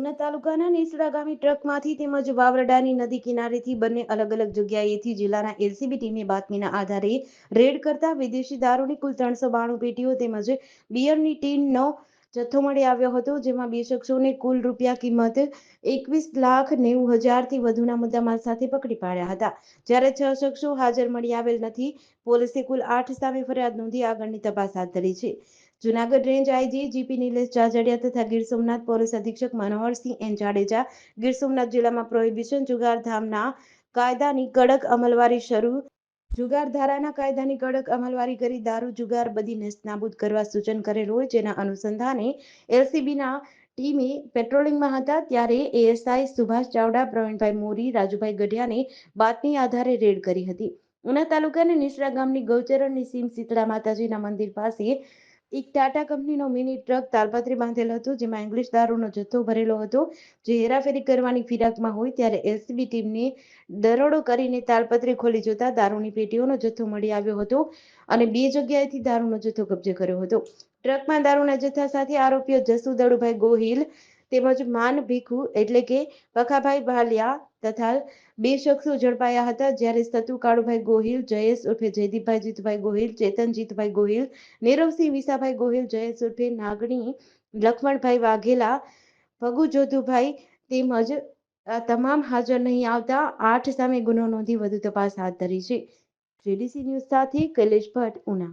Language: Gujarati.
ઉના તાલુકાના નેસડા ગામે ટ્રકમાંથી તેમજ વાવરડાની નદી કિનારેથી બંને અલગ અલગ જગ્યાએથી જિલ્લાના એલસીબી ટીમે બાતમીના આધારે રેડ કરતા વિદેશી દારૂની કુલ ત્રણસો બાણું પેટીઓ તેમજ બિયરની ટીનનો જથ્થો મળી આવ્યો હતો, જેમાં બે શખ્સોને કુલ રૂપિયા કિંમત એકવીસ લાખ નેવું હજારથી વધુના મુદ્દામાલ સાથે પકડી પાડ્યા હતા. જ્યારે છ શખ્સો હાજર મળી આવેલ નથી, પોલીસે કુલ આઠ સામે ફરિયાદ નોંધી આગળની તપાસ હાથ ધરી છે. Junagadh range IG GP Nilesh Jajadiya તથા ગીર સોમનાથ પોલીસ અધિક્ષક મનોહરસિંહ એન જાડેજા, ગીર સોમનાથ જિલ્લામાં પ્રોહિબિશન જુગાર ધામના કાયદાની કડક અમલવારી શરૂ જુગાર ધારાના કાયદાની કડક અમલવારી કરી દારૂ, જુગાર, બધી નેસ્તનાબૂદ કરવા સૂચન કરેલ હોય જેના અનુસંધાને એલસીબીના ટીમે પેટ્રોલિંગમાં હતા ત્યારે એએસઆઈ સુભાષ ચાવડા, પ્રવીણભાઈ મોરી, રાજુભાઈ ગઢિયાને બાતમી આધારે રેડ કરી હતી. ઉના તાલુકાના નિસરા ગામની ગૌચરણની સીમ શીતળા માતાજીના મંદિર પાસે એક ટાટા કંપનીનો મિની ટ્રક તાલપત્રી બાંધેલ હતો, જેમાં ઇંગ્લિશ દારૂનો જથ્થો ભરેલો હતો. જે હેરાફેરી કરવાની ફિરાકમાં હોય ત્યારે એલસીબી ટીમને દરોડો કરીને તાલપત્રી ખોલી જોતા દારૂની પેટીઓનો જથ્થો મળી આવ્યો હતો અને બે જગ્યાએથી દારૂનો જથ્થો કબજે કર્યો હતો. ટ્રકમાં દારૂના જથ્થા સાથે આરોપીઓ જસુ દડુભાઈ ગોહિલ તેમજ માન ભીખુ એટલે કે પખાભાઈ ભાલિયા તથા બે શખ્સો ઝડપાયા હતા. જ્યારે સતુ, કાળુભાઈ ગોહિલ, જયેશ ઉર્ફે જયદીપભાઈ, જીતુભાઈ ગોહિલ ચેતન ગોહિલ, નીરવસિંહ વિસાભાઈ ગોહિલ, જયેશ ઉર્ફે નાગણી લખમણભાઈ વાઘેલા ભગુ જોધુભાઈ તેમજ તમામ હાજર નહીં આવતા આઠ સામે ગુનો નોંધી વધુ તપાસ હાથ ધરી છે. જેડીસી ન્યૂઝ સાથે કૈલેશ ભટ્ટ, ઉના.